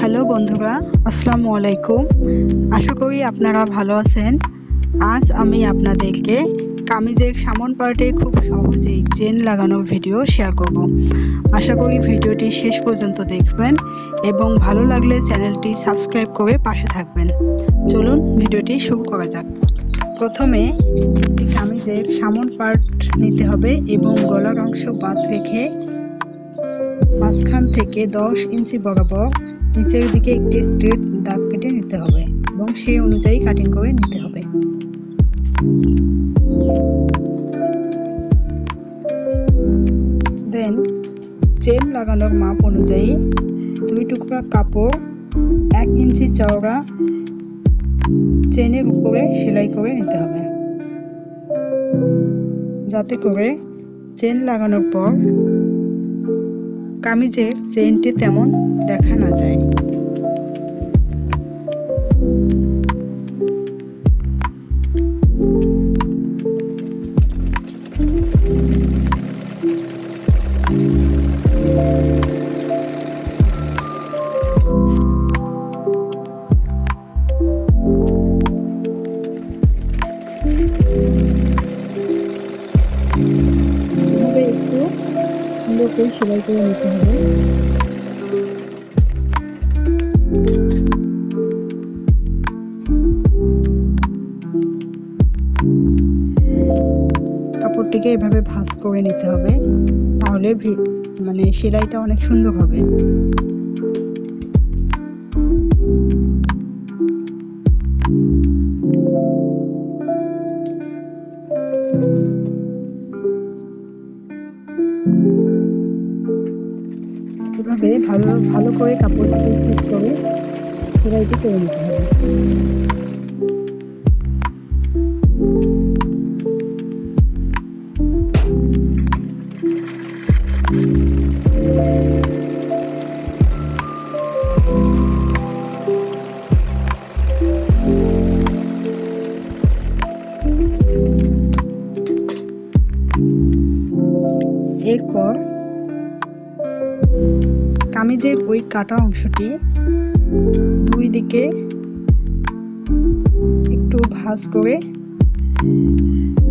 Hello বন্ধুরা আসসালামু আলাইকুম। আশা করি আপনারা ভালো আছেন। আজ আমি আপনাদেরকে কামিজের সামন পার্টে খুব সহজেই চেন লাগানোর ভিডিও শেয়ার করব। আশা করি ভিডিওটি শেষ পর্যন্ত দেখবেন এবং ভালো লাগলে চ্যানেলটি সাবস্ক্রাইব করে পাশে থাকবেন। চলুন ভিডিওটি শুরু করা যাক। প্রথমে একটি কামিজের সামন পার্ট নিতে হবে এবং গলার অংশ বাদ রেখে মাঝখান থেকে দশ ইঞ্চি বরাবর নিচের দিকে একটি স্ট্রেট দাগ কেটে নিতে হবে এবং সেই অনুযায়ী কাটিং করে নিতে হবে। দেন চেন লাগানোর মাপ অনুযায়ী দুই টুকরা কাপড়, এক ইঞ্চি চওড়া চেনের উপরে সেলাই করে নিতে হবে। যাতে করে চেন লাগানোর পর কামিজের চেইনটি তেমন দেখা না যায়। করে সেলাই করে নিতে হবে। কাপড়টিকে এভাবে ভাঁজ করে নিতে হবে, তাহলে মানে সেলাইটা অনেক সুন্দর হবে। এভাবে ভালো ভালো করে কাপড়টিকে ঠিক করে সেলাইটি করে নিতে হবে। এরপর কামিজের ওই কাটা অংশটি দুই দিকে একটু ভাঁজ করে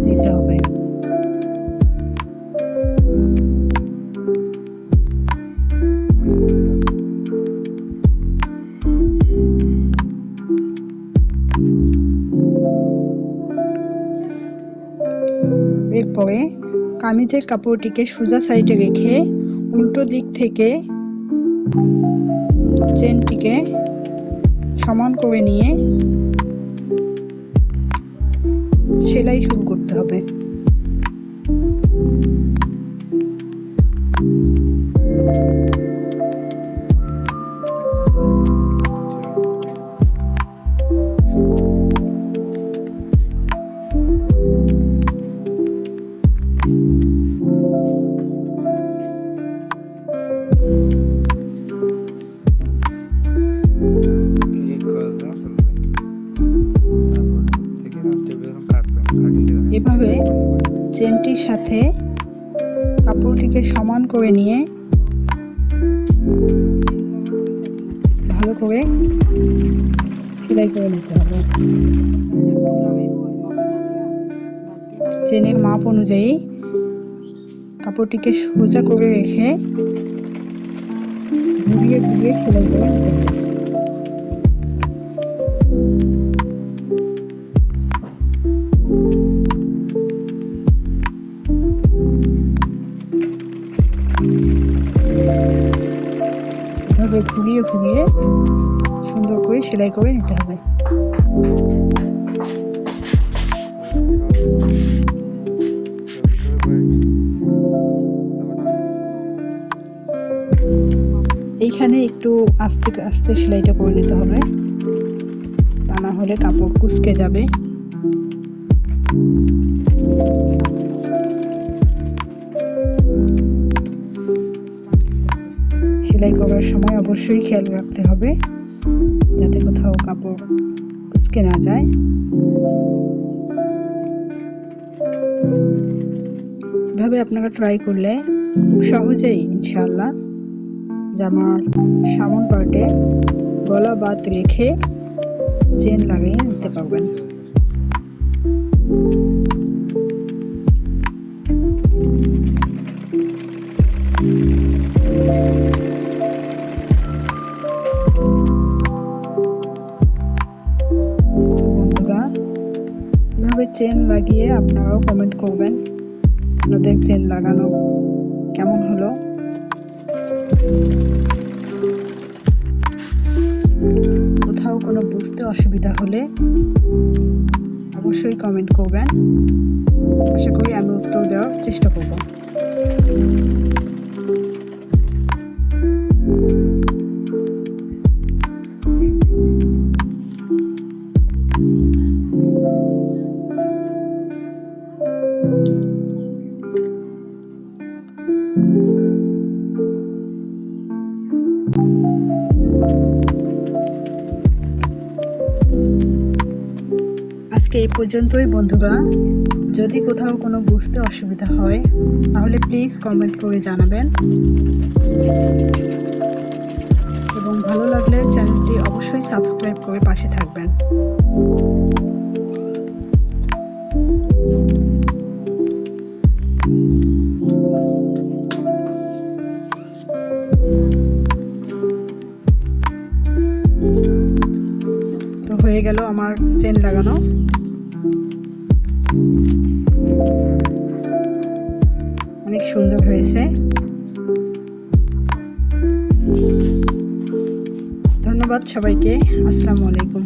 নিতে হবে। এরপরে কামিজের কাপড়টিকে সোজা সাইডে রেখে উল্টো দিক থেকে চেনটিকে সমান করে নিয়ে সেলাই শুরু করতে হবে। সাথে কাপড়টিকে সমান করে নিয়ে ভালো করে সেলাই করে নিতে হবে। চেনের মাপ অনুযায়ী কাপড়টিকে সোজা করে রেখে ঘুরিয়ে ঘুরিয়ে সেলাই করে নিতে হবে। ঘুরিয়ে ঘুরিয়ে সুন্দর করে সেলাই করে নিতে হবে। এইখানে একটু আস্তে আস্তে সেলাইটা করে নিতে হবে। তা না হলে কাপড় কুচকে যাবে। সেলাই করার সময় অবশ্যই খেয়াল রাখতে হবে, যাতে কোথাও কাপড় কুচকে না যায়। এভাবে আপনারা ট্রাই করলে সহজেই ইনশাল্লাহ জামার সামন পার্টে গলা বাদ রেখে চেন লাগিয়ে নিতে পারবেন। চেন লাগিয়ে আপনারাও কমেন্ট করবেন। আপনাদের চেন লাগানো কেমন হলো? কোথাও কোনো বুঝতে অসুবিধা হলে অবশ্যই কমেন্ট করবেন। আশা করি আমি উত্তর দেওয়ার চেষ্টা করব। আজকে এই পর্যন্তই বন্ধুরা যদি কোথাও কোনো বুঝতে অসুবিধা হয়, তাহলে প্লিজ কমেন্ট করে জানাবেন। এবং ভালো লাগলে চ্যানেলটি অবশ্যই সাবস্ক্রাইব করে পাশে থাকবেন। আমার চেন লাগানো। অনেক সুন্দর হয়েছে। ধন্যবাদ সবাইকে। আসসালামু আলাইকুম।